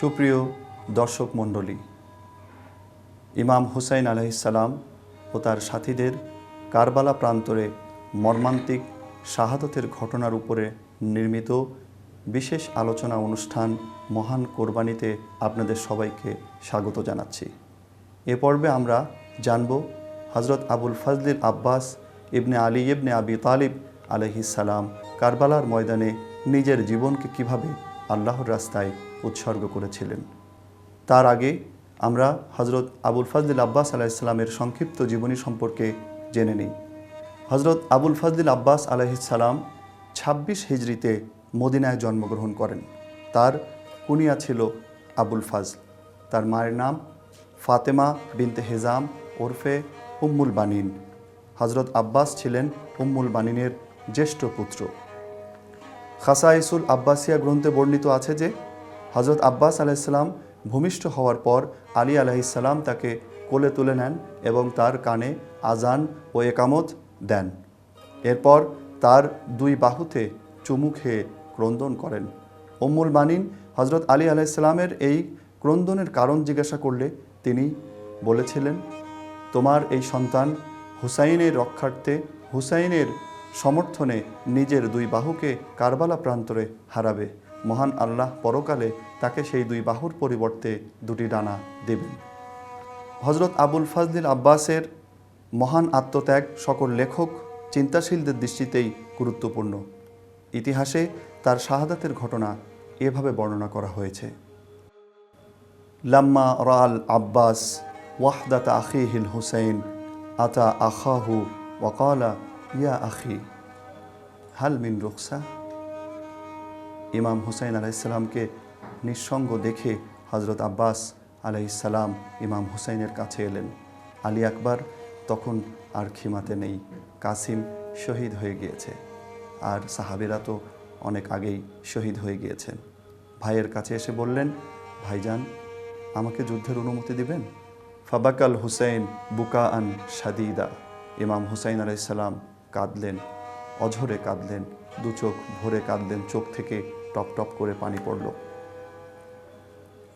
সুপ্রিয় দর্শক মণ্ডলী, ইমাম হুসাইন আলহিসাল্লাম ও তার সাথীদের কারবালা প্রান্তরে মর্মান্তিক শাহাদতের ঘটনার উপরে নির্মিত বিশেষ আলোচনা অনুষ্ঠান মহান কোরবানিতে আপনাদের সবাইকে স্বাগত জানাচ্ছি। এ পর্বে আমরা জানব হজরত আবুল ফজলিল আব্বাস ইবনে আলী ইবনে আবি তালিব আলহিসাল্লাম কারবালার ময়দানে নিজের জীবনকে কীভাবে আল্লাহর রাস্তায় উৎসর্গ করেছিলেন। তার আগে আমরা হজরত আবুল ফজলিল আব্বাস আলাইসাল্লামের সংক্ষিপ্ত জীবনী সম্পর্কে জেনে নিই। হজরত আবুল ফজলিল আব্বাস আলাইসাল্লাম ছাব্বিশ হিজড়িতে মদিনায় জন্মগ্রহণ করেন। তার কুনিয়া ছিল আবুল ফাজল। তার মায়ের নাম ফাতেমা বিনতে হেজাম ওরফে উম্মুল বানিন। হজরত আব্বাস ছিলেন উম্মুল বানিনের জ্যেষ্ঠ পুত্র। খাসাইসুল আব্বাসিয়া গ্রন্থে বর্ণিত আছে যে হজরত আব্বাস আলাইসাল্লাম ভূমিষ্ঠ হওয়ার পর আলী আলাইসাল্লাম তাকে কোলে তুলে নেন এবং তার কানে আজান ও একামত দেন। এরপর তার দুই বাহুতে চুমু খেয়ে ক্রন্দন করেন। উম্মুল মানিন হজরত আলী আলাইসাল্লামের এই ক্রন্দনের কারণ জিজ্ঞাসা করলে তিনি বলেছিলেন, তোমার এই সন্তান হুসাইনের রক্ষার্থে, হুসাইনের সমর্থনে নিজের দুই বাহুকে কারবালা প্রান্তরে হারাবে। মহান আল্লাহ পরকালে তাকে সেই দুই বাহুর পরিবর্তে দুটি ডানা দেবেন। হজরত আবুল ফাজলিল আব্বাসের মহান আত্মত্যাগ সকল লেখক চিন্তাশীলদের দৃষ্টিতেই গুরুত্বপূর্ণ। ইতিহাসে তার শাহাদাতের ঘটনা এভাবে বর্ণনা করা হয়েছে। লাম্মা রাল আব্বাস ওয়াহদাত আখি হিল হুসাইন, আতা আখাহু ওয়াকালা ইয়া আখি, হাল মিন রুকসা ইমাম হুসাইন আলাইসাল্লামকে নিঃসঙ্গ দেখে হজরত আব্বাস আলাইসাল্লাম ইমাম হুসাইনের কাছে এলেন। আলী আকবর তখন আর খিমাতে নেই, কাসিম শহীদ হয়ে গিয়েছে। আর সাহাবেরা তো অনেক আগেই শহীদ হয়ে গিয়েছেন। ভাইয়ের কাছে এসে বললেন, ভাইজান, আমাকে যুদ্ধের অনুমতি দিবেন? ফাবাকাল হুসাইন বুকা আন সাদিদা ইমাম হুসাইন আলাইসাল্লাম কাঁদলেন। অঝরে কাঁদলেন, দু চোখ ভরে কাঁদলেন, চোখ থেকে টপ টপ করে পানি পড়ল।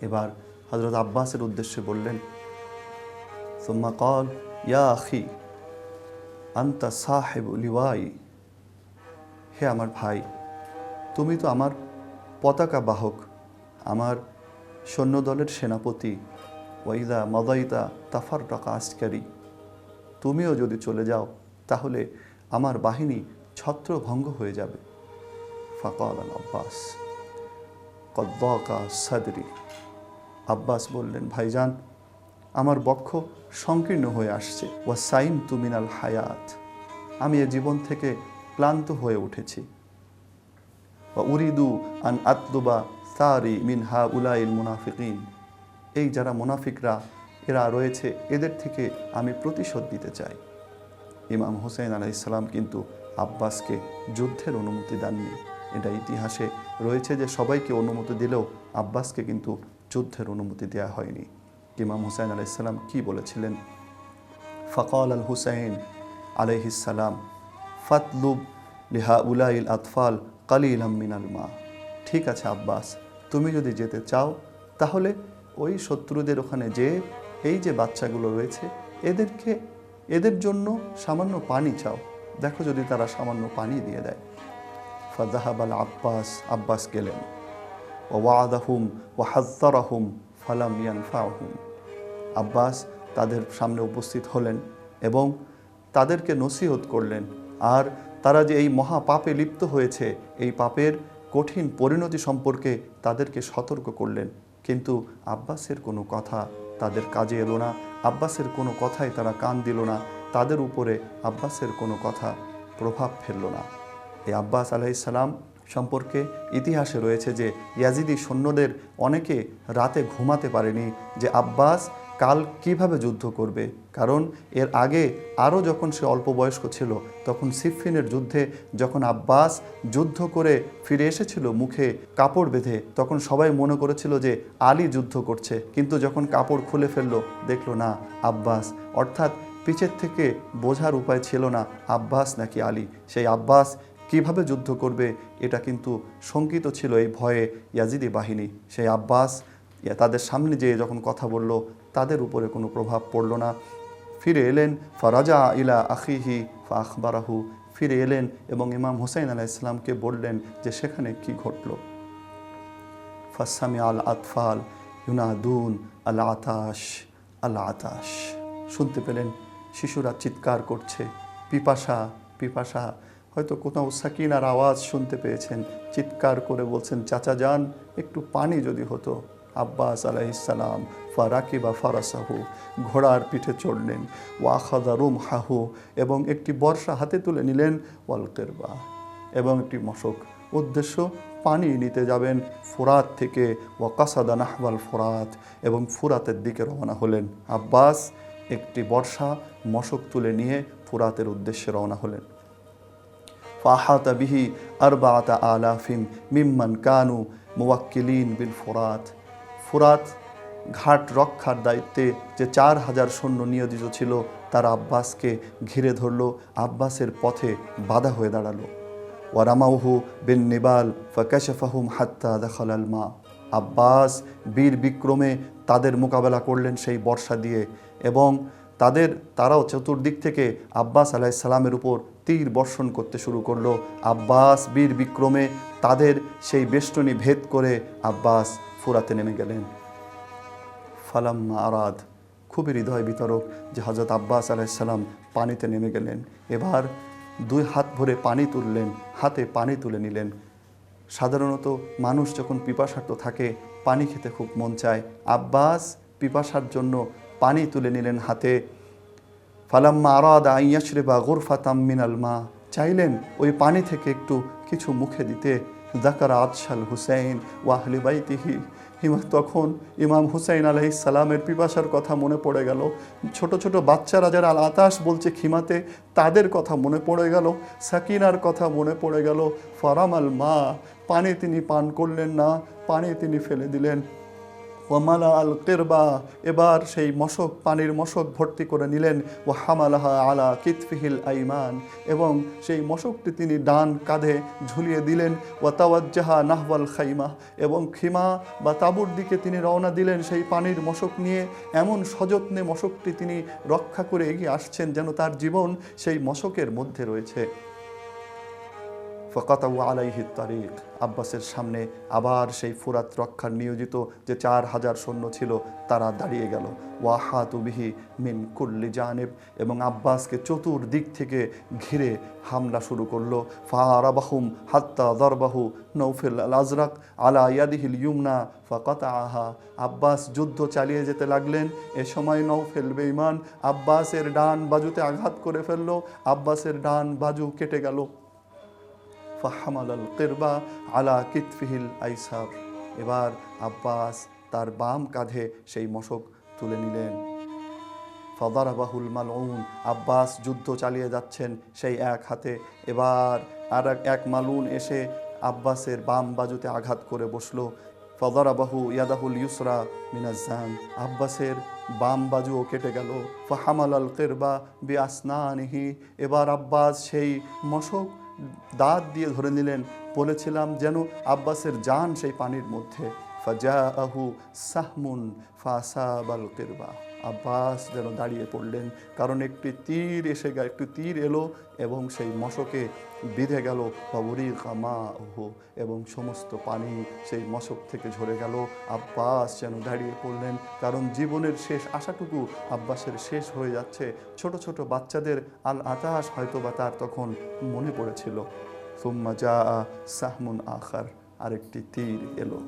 এবার হজরত আব্বাসের উদ্দেশ্যে বললেন, সুম্মা কল ইয়া আখি, আন্তা সাহেব লিওয়াই, হে আমার ভাই, তুমি তো আমার পতাকা বাহক, আমার সৈন্যদলের সেনাপতি ওয়াইদা মদাইতা তাফার টাকা আসকারি তুমিও যদি চলে যাও, তাহলে আমার বাহিনী ছত্রভঙ্গ হয়ে যাবে। ফাকাল আল আব্বাস। কদ্দকা সাদরি। আব্বাস বললেন, ভাইজান, আমার বক্ষ সংকীর্ণ হয়ে আসছে। ওয়া সাইম তুমিনাল হায়াত। আমি এ জীবন থেকে ক্লান্ত হয়ে উঠেছি। বা উরিদু আন আতলুবা সারি মিন হা উলাইল মুনাফিকিন। এই যারা মুনাফিকরা, এরা রয়েছে, এদের থেকে আমি প্রতিশোধ দিতে চাই। ইমাম হোসেন আলাহ ইসলাম কিন্তু আব্বাসকে যুদ্ধের অনুমতি দেননি। এটা ইতিহাসে রয়েছে যে সবাইকে অনুমতি দিলেও আব্বাসকে কিন্তু যুদ্ধের অনুমতি দেওয়া হয়নি। ইমাম হুসাইন আলাইসাল্লাম কি বলেছিলেন? ফকল আল হুসাইন আলাইহিসাল্লাম ফাতলুব লিহা উলাইল আতফাল কালিল মিনাল মা। ঠিক আছে আব্বাস, তুমি যদি যেতে চাও, তাহলে ওই শত্রুদের ওখানে যে, এই যে বাচ্চাগুলো রয়েছে, এদেরকে, এদের জন্য সামান্য পানি চাও। দেখো যদি তারা সামান্য পানি দিয়ে দেয়। ফাজাহাব আল আব্বাস আব্বাস গেলেন। ও ওয়াদাহুম ও হাজ্জারাহুম ফালাম ইয়ানফাহুম আব্বাস তাদের সামনে উপস্থিত হলেন এবং তাদেরকে নসিহত করলেন। আর তারা যে এই মহা পাপে লিপ্ত হয়েছে, এই পাপের কঠিন পরিণতি সম্পর্কে তাদেরকে সতর্ক করলেন। কিন্তু আব্বাসের কোনো কথা তাদের কাজে এলো না। আব্বাসের কোনো কথাই তারা কান দিল না। তাদের উপরে আব্বাসের কোনো কথা প্রভাব ফেলল না। এই আব্বাস আলাইসাল্লাম সম্পর্কে ইতিহাসে রয়েছে যে ইয়াজিদি সৈন্যদের অনেকে রাতে ঘুমাতে পারেনি যে আব্বাস কাল কীভাবে যুদ্ধ করবে? কারণ এর আগে আরও যখন সে অল্প বয়স্ক ছিল, তখন সিফিনের যুদ্ধে যখন আব্বাস যুদ্ধ করে ফিরে এসেছিল মুখে কাপড় বেঁধে, তখন সবাই মনে করেছিল যে আলী যুদ্ধ করছে। কিন্তু যখন কাপড় খুলে ফেলল, দেখল না, আব্বাস অর্থাৎ পিছের থেকে বোঝার উপায় ছিল না আব্বাস নাকি আলী। সেই আব্বাস কীভাবে যুদ্ধ করবে, এটা কিন্তু শঙ্কিত ছিল এই ভয়ে ইয়াজিদি বাহিনী। সেই আব্বাস তাদের সামনে যেয়ে যখন কথা বলল, তাদের উপরে কোনো প্রভাব পড়ল না। ফিরে এলেন, ফারাজা ইলা আখিহি ফা আখবারাহু ফিরে এলেন এবং ইমাম হুসাইন আলাহ ইসলামকে বললেন যে, সেখানে কি ঘটল? ফাসামি আল আতফাল ইউনাদুন আল আতাশ আল আতাশ। শুনতে পেলেন শিশুরা চিৎকার করছে, পিপাসা পিপাসা। হয়তো কোথাও সাকিনার আওয়াজ শুনতে পেয়েছেন, চিৎকার করে বলছেন, চাচা যান, একটু পানি যদি হতো। আব্বাস আলাইসালাম ফারাকি বা ফারাসাহু, ঘোড়ার পিঠে চড়লেন। ওয়াখাদা রুম হাহু এবং একটি বর্ষা হাতে তুলে নিলেন ওয়ালকেরবা এবং একটি মশক। উদ্দেশ্য, পানি নিতে যাবেন, ফুরাত থেকে ওয়াকাসাদা নাহওয়াল ফুরাত, এবং ফুরাতের দিকে রওনা হলেন। আব্বাস একটি বর্ষা মশক তুলে নিয়ে ফুরাতের উদ্দেশ্যে রওনা হলেন। ফাহাতা বিহি আরবাআতা আলাফিম মিম্মান কানু মুওয়াক্কিলিন বিল ফুরাত। ফুরাত ঘাট রক্ষার দায়িত্বে যে চার হাজার সৈন্য নিয়োজিত ছিল, তারা আব্বাসকে ঘিরে ধরল, আব্বাসের পথে বাধা হয়ে দাঁড়াল। ওয়ারামাউহু বিন নিবাল ফাকাশাফাহুম হাত্তা দেখালাল মা। আব্বাস বীর বিক্রমে তাদের মোকাবেলা করলেন সেই বর্ষা দিয়ে। এবং তাদের, তারাও চতুর্দিক থেকে আব্বাস আলাইসাল্লামের উপর তীর বর্ষণ করতে শুরু করল। আব্বাস, বীর বিক্রমে তাদের সেই বেষ্টনী ভেদ করে আব্বাস ফুরাতে নেমে গেলেন। ফালাম্মা আরাদ, খুবই হৃদয় বিতরক যে হজরত আব্বাস আলাইসাল্লাম পানিতে নেমে গেলেন। এবার দুই হাত ভরে পানি তুললেন, হাতে পানি তুলে নিলেন। সাধারণত মানুষ যখন পিপাসার্থ থাকে, পানি খেতে খুব মন চায়। আব্বাস পিপাসার জন্য পানি তুলে নিলেন হাতে। ফালাম্মা আরাদ আইয়াশরে বা গোরফাতাম মিনাল মা। চাইলেন ওই পানি থেকে একটু কিছু মুখে দিতে। জাকার আদশাল হুসাইন ওয়াহলি হিমা তখন ইমাম হুসাইন সালামের পিপাসার কথা মনে পড়ে গেল। ছোট ছোট বাচ্চারা যারা আল আতাস বলছে খিমাতে, তাদের কথা মনে পড়ে গেল। সাকিনার কথা মনে পড়ে গেল। ফরামাল মা, পানি তিনি পান করলেন না, পানি তিনি ফেলে দিলেন। ওয়ামালা আল কেরবা, এবার সেই মশক, পানির মশক ভর্তি করে নিলেন ও হামালাহা আলা কিতফিহিল আইমান, এবং সেই মশকটি তিনি ডান কাঁধে ঝুলিয়ে দিলেন, ওয়াতাওয়াজ্জাহা নাহওয়াল খাইমা, এবং খিমা বা তাবুর দিকে তিনি রওনা দিলেন সেই পানির মশক নিয়ে, এমন সযত্নে মশকটি তিনি রক্ষা করে এগিয়ে আসছেন যেন তার জীবন সেই মশকের মধ্যে রয়েছে। ফকাতাউ আলাইহি তারিক আব্বাসের সামনে আবার সেই ফুরাত রক্ষার নিয়োজিত যে চার হাজার সৈন্য ছিল, তারা দাঁড়িয়ে গেল। ওয়াহাতু বিহি মিন কুল্লি জানেব এবং আব্বাসকে চতুর্দিক থেকে ঘিরে হামলা শুরু করল। ফারাবাহুম হাত্তা দরবাহু নৌফেল আল আজরাক আলা ইয়াদিহিল ইউমনা ফাকাতা আহা আব্বাস যুদ্ধ চালিয়ে যেতে লাগলেন। এ সময় নৌফেল বেঈমান আব্বাসের ডান বাজুতে আঘাত করে ফেলল। আব্বাসের ডান বাজু কেটে গেল। ফাহামাল কেরবা আলা কিতফিহিল আইসার। এবার আব্বাস তার বাম কাঁধে সেই মশক তুলে নিলেন। ফদারাবাহুল মালউন, আব্বাস যুদ্ধ চালিয়ে যাচ্ছেন সেই এক হাতে। এবার আর এক- এক মালুন এসে আব্বাসের বাম বাজুতে আঘাত করে বসল। ফদারাবাহু ইয়াদাহুল ইউসরা মিনাজান আব্বাসের বাম বাজুও কেটে গেল। ফাহামাল আল কেরবা বি আসনানিহি এবার আব্বাস সেই মশক দাঁত দিয়ে ধরে নিলেন, বলেছিলাম যেন আব্বাসের যান সেই পানির মধ্যে। ফাজা আহু সাহমুন ফাসাবাল কেরবা। আব্বাস যেন দাঁড়িয়ে পড়লেন। কারণ একটি তীর এসে গেল, একটি তীর এলো এবং সেই মশকে বিঁধে গেল। বাবুরি কামা ওহো এবং সমস্ত পানি সেই মশক থেকে ঝরে গেল। আব্বাস যেন দাঁড়িয়ে পড়লেন। কারণ জীবনের শেষ আশাটুকু আব্বাসের শেষ হয়ে যাচ্ছে। ছোট ছোট বাচ্চাদের আল আতাস হয়তো বা তার তখন মনে পড়েছিল। সুম্মা যা সাহমুন আখার, আরেকটি তীর এলো।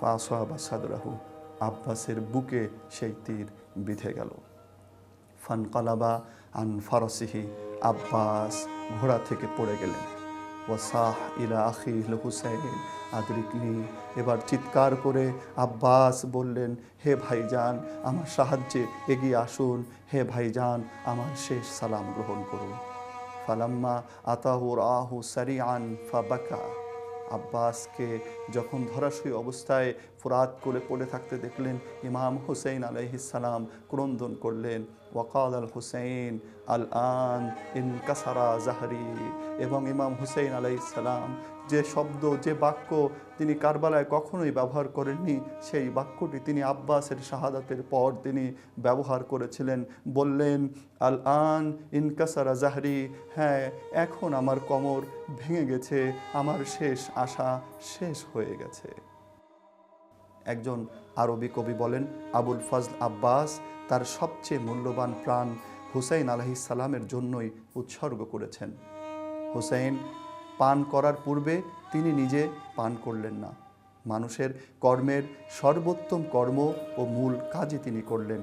ফাসা সাদরাহু। আব্বাসের বুকে সেই তীর বিঁধে গেল। ফানকালাবা আন ফারসিহি আব্বাস ঘোড়া থেকে পড়ে গেলেন। ওয়াসাহ ইলা আখিল হুসাইন, আদরিকনি। এবার চিৎকার করে আব্বাস বললেন, হে ভাইজান, আমার সাহায্যে এগিয়ে আসুন। হে ভাইজান, আমার শেষ সালাম গ্রহণ করুন। ফালাম্মা আতাহুর আহু সারিআন ফাবাকা। আব্বাসকে যখন ধরাশয়ী অবস্থায় ফুরাত করে পড়ে থাকতে দেখলেন ইমাম হুসেন আলাইহিসালাম ক্রন্দন করলেন। ওয়াকাল আল হুসেন আল আন ইন কাসারা জাহরি। এবং ইমাম হুসেন আলাইসালাম যে শব্দ, যে বাক্য তিনি কারবালায় কখনোই ব্যবহার করেননি, সেই বাক্যটি তিনি আব্বাসের শাহাদাতের পর তিনি ব্যবহার করেছিলেন। বললেন, আল আন ইনকাসারা জাহরি হ্যাঁ এখন আমার কোমর ভেঙে গেছে, আমার শেষ আশা শেষ হয়ে গেছে। একজন আরবি কবি বলেন, আবুল ফজল আব্বাস তার সবচেয়ে মূল্যবান প্রাণ হুসাইন আলহিসাল্লামের জন্যই উৎসর্গ করেছেন। হুসাইন পান করার পূর্বে তিনি নিজে পান করলেন না। মানুষের কর্মের সর্বোত্তম কর্ম ও মূল কাজই তিনি করলেন।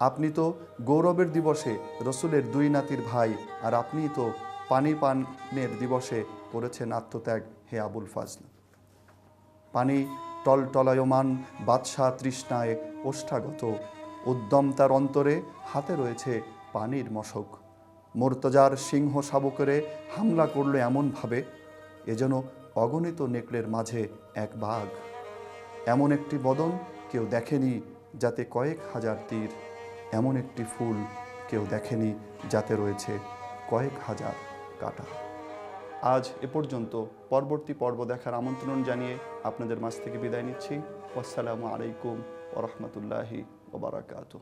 আপনি তো গৌরবের দিবসে রসুলের দুই নাতির ভাই, আর আপনি তো পানি পানের দিবসে করেছেন আত্মত্যাগ, হে আবুল ফাজল। পানি টলটলায়মান বাদশাহ তৃষ্ণায় ওষ্ঠাগত। উদ্যম তার অন্তরে হাতে রয়েছে পানির মশক। মোর্তজার সিংহ শাবকেরে হামলা করল এমনভাবে এ যেন অগণিত নেকড়ের মাঝে এক বাঘ। এমন একটি বদন কেউ দেখেনি যাতে কয়েক হাজার তীর। এমন একটি ফুল কেউ দেখেনি যাতে রয়েছে কয়েক হাজার কাটা। আজ এ পর্যন্ত পরবর্তী পর্ব দেখার আমন্ত্রণ জানিয়ে আপনাদের মাছ থেকে বিদায় নিচ্ছি। আসসালামু আলাইকুম ওরহমতুল্লাহি ওবরাকাতু